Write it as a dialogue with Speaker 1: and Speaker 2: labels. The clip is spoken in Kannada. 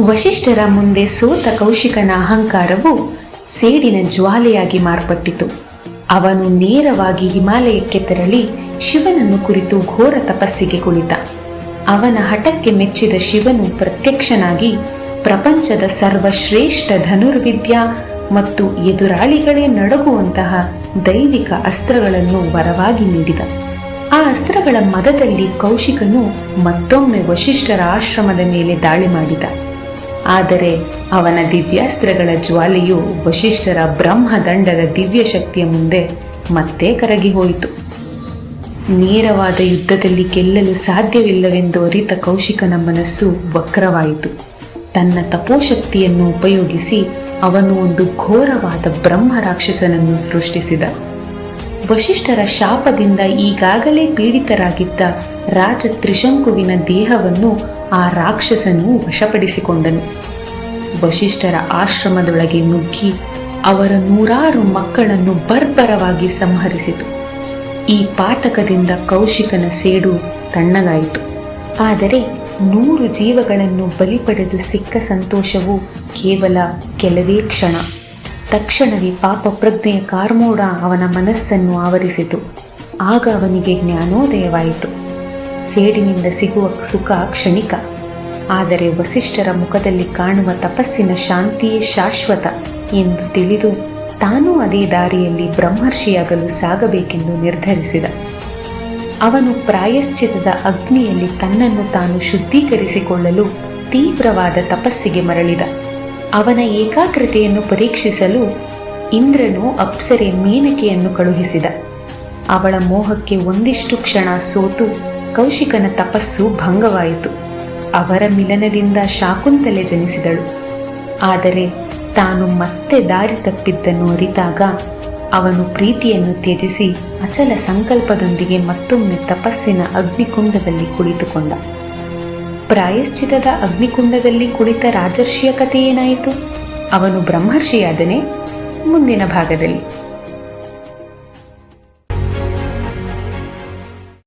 Speaker 1: ವಶಿಷ್ಠರ ಮುಂದೆ ಸೋತ ಕೌಶಿಕನ ಅಹಂಕಾರವು ಸೇಡಿನ ಜ್ವಾಲೆಯಾಗಿ ಮಾರ್ಪಟ್ಟಿತು. ಅವನು ನೇರವಾಗಿ ಹಿಮಾಲಯಕ್ಕೆ ತೆರಳಿ ಶಿವನನ್ನು ಕುರಿತು ಘೋರ ತಪಸ್ಸಿಗೆ ಕುಳಿತ ಅವನ ಹಠಕ್ಕೆ ಮೆಚ್ಚಿದ ಶಿವನು ಪ್ರತ್ಯಕ್ಷನಾಗಿ, ಪ್ರಪಂಚದ ಸರ್ವಶ್ರೇಷ್ಠ ಧನುರ್ವಿದ್ಯಾ ಮತ್ತು ಎದುರಾಳಿಗಳೇ ನಡಗುವಂತಹ ದೈವಿಕ ಅಸ್ತ್ರಗಳನ್ನು ವರವಾಗಿ ನೀಡಿದ. ಆ ಅಸ್ತ್ರಗಳ ಮದದಲ್ಲಿ ಕೌಶಿಕನು ಮತ್ತೊಮ್ಮೆ ವಶಿಷ್ಠರ ಆಶ್ರಮದ ಮೇಲೆ ದಾಳಿ ಮಾಡಿದ. ಆದರೆ ಅವನ ದಿವ್ಯಾಸ್ತ್ರಗಳ ಜ್ವಾಲೆಯು ವಶಿಷ್ಠರ ಬ್ರಹ್ಮದಂಡದ ದಿವ್ಯ ಶಕ್ತಿಯ ಮುಂದೆ ಮತ್ತೆ ಕರಗಿ ಹೋಯಿತು. ನೇರವಾದ ಯುದ್ಧದಲ್ಲಿ ಗೆಲ್ಲಲು ಸಾಧ್ಯವಿಲ್ಲವೆಂದು ಅರಿತ ಕೌಶಿಕನ ಮನಸ್ಸು ವಕ್ರವಾಯಿತು. ತನ್ನ ತಪೋಶಕ್ತಿಯನ್ನು ಉಪಯೋಗಿಸಿ ಅವನು ಒಂದು ಘೋರವಾದ ಬ್ರಹ್ಮ ರಾಕ್ಷಸನನ್ನು ಸೃಷ್ಟಿಸಿದ. ವಶಿಷ್ಠರ ಶಾಪದಿಂದ ಈಗಾಗಲೇ ಪೀಡಿತರಾಗಿದ್ದ ರಾಜ ತ್ರಿಶಂಕುವಿನ ದೇಹವನ್ನು ಆ ರಾಕ್ಷಸನು ವಶಪಡಿಸಿಕೊಂಡನು. ವಶಿಷ್ಠರ ಆಶ್ರಮದೊಳಗೆ ನುಗ್ಗಿ ಅವರ ನೂರಾರು ಮಕ್ಕಳನ್ನು ಬರ್ಬರವಾಗಿ ಸಂಹರಿಸಿತು. ಈ ಪಾತಕದಿಂದ ಕೌಶಿಕನ ಸೇಡು ತಣ್ಣಗಾಯಿತು. ಆದರೆ ನೂರು ಜೀವಗಳನ್ನು ಬಲಿ ಪಡೆದು ಸಿಕ್ಕ ಸಂತೋಷವು ಕೇವಲ ಕೆಲವೇ ಕ್ಷಣ. ತಕ್ಷಣವೇ ಪಾಪ ಪ್ರಜ್ಞೆಯ ಕಾರ್ಮೋಡ ಅವನ ಮನಸ್ಸನ್ನು ಆವರಿಸಿತು. ಆಗ ಅವನಿಗೆ ಜ್ಞಾನೋದಯವಾಯಿತು. ಸೇಡಿನಿಂದ ಸಿಗುವ ಸುಖ ಕ್ಷಣಿಕ. ಆದರೆ ವಸಿಷ್ಠರ ಮುಖದಲ್ಲಿ ಕಾಣುವ ತಪಸ್ಸಿನ ಶಾಂತಿಯೇ ಶಾಶ್ವತ ಎಂದು ತಿಳಿದು ತಾನೂ ಅದೇ ದಾರಿಯಲ್ಲಿ ಬ್ರಹ್ಮರ್ಷಿಯಾಗಲು ಸಾಗಬೇಕೆಂದು ನಿರ್ಧರಿಸಿದ. ಅವನು ಪ್ರಾಯಶ್ಚಿತದ ಅಗ್ನಿಯಲ್ಲಿ ತನ್ನನ್ನು ತಾನು ಶುದ್ಧೀಕರಿಸಿಕೊಳ್ಳಲು ತೀವ್ರವಾದ ತಪಸ್ಸಿಗೆ ಮರಳಿದ. ಅವನ ಏಕಾಗ್ರತೆಯನ್ನು ಪರೀಕ್ಷಿಸಲು ಇಂದ್ರನು ಅಪ್ಸರೆ ಮೇನಕೆಯನ್ನು ಕಳುಹಿಸಿದ. ಅವಳ ಮೋಹಕ್ಕೆ ಒಂದಿಷ್ಟು ಕ್ಷಣ ಸೋತು ಕೌಶಿಕನ ತಪಸ್ಸು ಭಂಗವಾಯಿತು. ಅವರ ಮಿಲನದಿಂದ ಶಾಕುಂತಲೆ ಜನಿಸಿದಳು. ಆದರೆ ತಾನು ಮತ್ತೆ ದಾರಿ ತಪ್ಪಿದ್ದನ್ನು ಅರಿತಾಗ ಅವನು ಪ್ರೀತಿಯನ್ನು ತ್ಯಜಿಸಿ ಅಚಲ ಸಂಕಲ್ಪದೊಂದಿಗೆ ಮತ್ತೊಮ್ಮೆ ತಪಸ್ಸಿನ ಅಗ್ನಿಕುಂಡದಲ್ಲಿ ಕುಳಿತುಕೊಂಡ. ಪ್ರಾಯಶ್ಚಿತದ ಅಗ್ನಿಕುಂಡದಲ್ಲಿ ಕುಳಿತ ರಾಜರ್ಷಿಯ ಕಥೆ ಏನಾಯಿತು? ಅವನು ಬ್ರಹ್ಮರ್ಷಿಯಾದನೆ? ಮುಂದಿನ ಭಾಗದಲ್ಲಿ.